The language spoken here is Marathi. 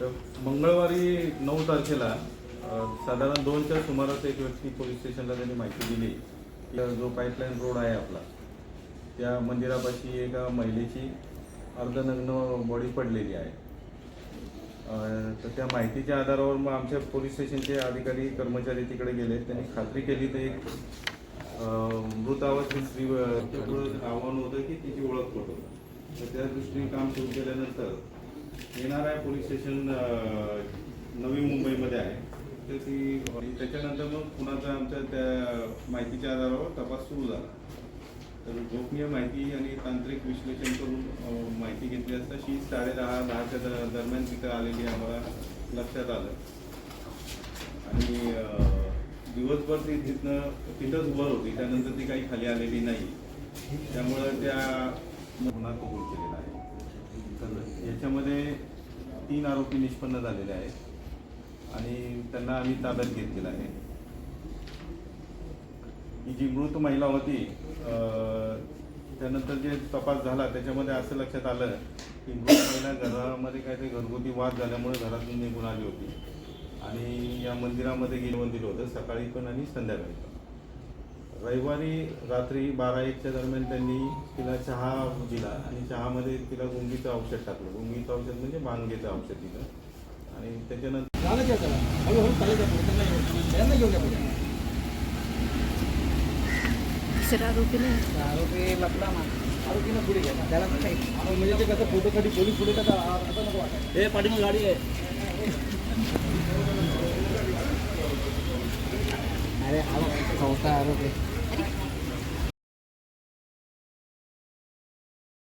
तर मंगळवारी नऊ तारखेला साधारण दोनच्या सुमारास एक व्यक्ती पोलीस स्टेशनला त्यांनी माहिती दिली. की जो पाईपलाईन रोड आहे आपला त्या मंदिरापाशी एका महिलेची अर्धनग्न बॉडी पडलेली आहे. तर त्या माहितीच्या आधारावर मग आमच्या पोलीस स्टेशनचे अधिकारी कर्मचारी तिकडे गेले. त्यांनी खात्री केली तर एक अ, स्त्री आव्हान होतं की तिची ओळख पडतो तर त्या दृष्टीने काम सुरू केल्यानंतर येणाऱ्या पोलीस स्टेशन नवी मुंबईमध्ये आहे. तर ती त्याच्यानंतर मग कुणाचा आमच्या त्या माहितीच्या आधारावर तपास सुरू झाला. तर गोपनीय माहिती आणि तांत्रिक विश्लेषण करून माहिती घेतली असता शी साडेदहा दहाच्या दरम्यान तिथं आलेली आम्हाला लक्षात आलं. आणि दिवसभर ती तिथनं तिथंच वर होती. त्यानंतर ती काही खाली आलेली नाही. त्यामुळं त्या गुन्हा कबूल केलेला आहे. तर याच्यामध्ये तीन आरोपी निष्पन्न झालेले आहेत. आणि त्यांना आम्ही ताब्यात घेतलेलं आहे. ही जी मृत महिला होती त्यानंतर जे तपास झाला त्याच्यामध्ये असं लक्षात आलं की मृत महिला घरामध्ये काहीतरी घरगुती वाद झाल्यामुळे घरातून निघून आली होती. आणि या मंदिरामध्ये गेलं दिलं होतं सकाळी पण आणि संध्याकाळी पण. रविवारी रात्री बारा एकच्या दरम्यान त्यांनी तिला चहा दिला आणि चहामध्ये तिला गुंगीचं औषध टाकलं. गुंगीचं औषध म्हणजे भांगेचं औषध दिलं आणि त्याच्यानंतर आरोपी आरोपी लपला ना आरोपीनं पुढे घ्या. त्याला म्हणजे ते कसं फोटो साठी पोलीस पुढे आता नको हे गाडी आहे. अरे चौथा आरोप. आहे Eric.